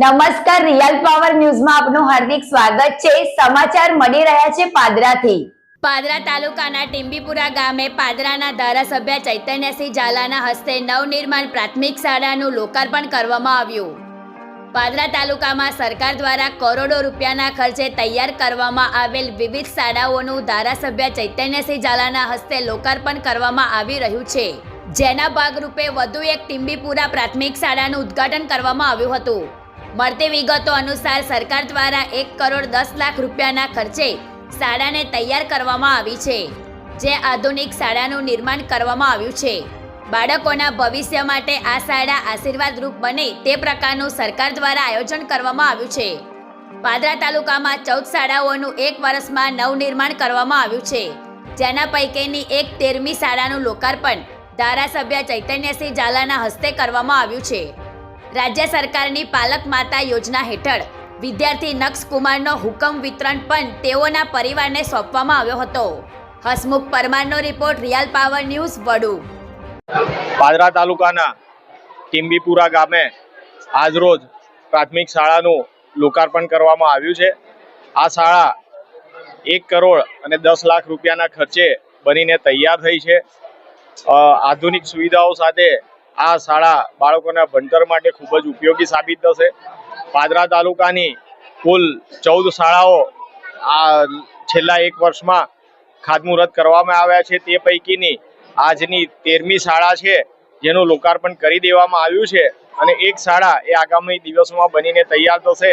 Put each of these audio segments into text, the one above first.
નમસ્કાર, real power ન્યૂઝમાં આપનું હાર્દિક સ્વાગત છે. સમાચાર મળી રહ્યા છે પાદરાથી. પાદરા તાલુકાના ટીમ્બીપુરા ગામે પાદરાના ધારાસભ્ય ચૈતન્યસિંહ ઝાલાના હસ્તે નવનિર્માણ પ્રાથમિક શાળાનું લોકાર્પણ કરવામાં આવ્યું. પાદરા તાલુકામાં સરકાર દ્વારા કરોડો રૂપિયાના ખર્ચે તૈયાર કરવામાં આવેલ વિવિધ શાળાઓનું ધારાસભ્ય ચૈતન્યસિંહ ઝાલાના હસ્તે લોકાર્પણ કરવામાં આવી રહ્યું છે. જેના ભાગરૂપે વધુ એક ટીમ્બીપુરા પ્રાથમિક શાળાનું ઉદ્ઘાટન કરવામાં આવ્યું હતું. મળતી વિગતો અનુસાર સરકાર દ્વારા એક કરોડ દસ લાખ રૂપિયાના ખર્ચે શાળાને તૈયાર કરવામાં આવી છે, જે આધુનિક શાળાનું નિર્માણ કરવામાં આવ્યું છે. બાળકોના ભવિષ્ય માટે આ શાળા આશીર્વાદરૂપ બને તે પ્રકારનું સરકાર દ્વારા આયોજન કરવામાં આવ્યું છે. પાદરા તાલુકામાં ચૌદ શાળાઓનું એક વર્ષમાં નવનિર્માણ કરવામાં આવ્યું છે. જેના પૈકીની એક તેરમી શાળાનું લોકાર્પણ ધારાસભ્ય ચૈતન્યસિંહ ઝાલાના હસ્તે કરવામાં આવ્યું છે. રાજ્ય સરકારની પાલક માતા યોજના હેઠળ વિદ્યાર્થી નક્ષ કુમારનો હુકમ વિતરણ પણ તેઓના પરિવારને સોંપવામાં આવ્યો હતો. Hasmukh પરમારનો report real power news Vadu. Padra તાલુકાના કિંબીપુરા ગામે આજરોજ પ્રાથમિક શાળાનું લોકાર્પણ કરવામાં આવ્યું છે. આ શાળા એક કરોડ અને દસ લાખ રૂપિયાના ખર્ચે બનીને તૈયાર થઈ છે. આધુનિક સુવિધાઓ સાથે આ શાળા બાળકોના ભણતર માટે ખૂબ જ ઉપયોગી સાબિત થશે. પાદરા તાલુકાની કુલ ચૌદ શાળાઓ આ છેલ્લા એક વર્ષમાં ખાતમુહૂર્ત કરવામાં આવ્યા છે. તે પૈકીની આજની તેરમી શાળા છે, જેનું લોકાર્પણ કરી દેવામાં આવ્યું છે અને એક શાળા એ આગામી દિવસોમાં બનીને તૈયાર થશે,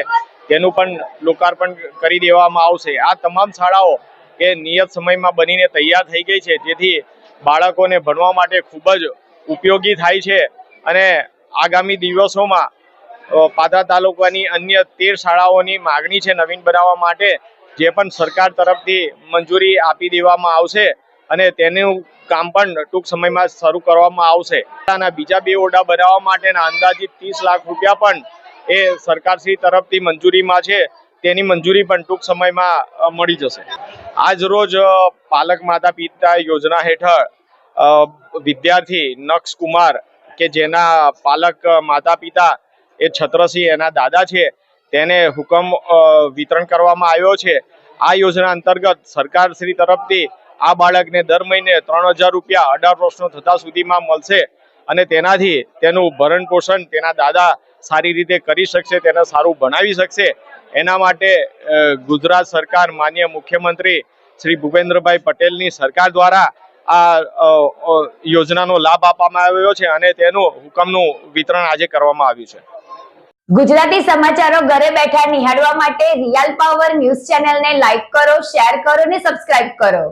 તેનું પણ લોકાર્પણ કરી દેવામાં આવશે. આ તમામ શાળાઓ એ નિયત સમયમાં બનીને તૈયાર થઈ ગઈ છે, જેથી બાળકોને ભણવા માટે ખૂબ જ ઉપયોગી થાય છે અને આગામી દિવસોમાં પાદરા તાલુકાની અન્ય તેર શાળાઓની માગણી છે નવીન બનાવવા માટે, જે પણ સરકાર તરફથી મંજૂરી આપી દેવામાં આવશે અને તેનું કામ પણ ટૂંક સમયમાં શરૂ કરવામાં આવશે. આના બીજા બે ઓરડા બનાવવા માટેના અંદાજિત ત્રીસ લાખ રૂપિયા પણ એ સરકારશ્રી તરફથી મંજૂરીમાં છે. તેની મંજૂરી પણ ટૂંક સમયમાં મળી જશે. આજ રોજ પાલક માતા પિતા યોજના હેઠળ વિદ્યાર્થી નક્ષ કુમાર કે જેના પાલક માતા પિતા એ છત્રસિંહ એના દાદા છે, તેને હુકમ વિતરણ કરવામાં આવ્યો છે. આ યોજના અંતર્ગત સરકાર શ્રી તરફથી આ બાળકને દર મહિને ત્રણ હજાર રૂપિયા અઢાર વર્ષનો થતા સુધીમાં મળશે અને તેનાથી તેનું ભરણ પોષણ તેના દાદા સારી રીતે કરી શકશે, તેને સારું ભણાવી શકશે. એના માટે ગુજરાત સરકાર માન્ય મુખ્યમંત્રી શ્રી ભૂપેન્દ્રભાઈ પટેલની સરકાર દ્વારા આ યોજનાનો લાભ આપવામાં આવ્યો છે અને તેનું હુકમનું વિતરણ આજે કરવામાં આવ્યું છે. ગુજરાતી સમાચારો ઘરે બેઠા નિહાળવા માટે રિયલ પાવર ન્યૂઝ ચેનલને લાઈક કરો, શેર કરો અને સબસ્ક્રાઇબ કરો.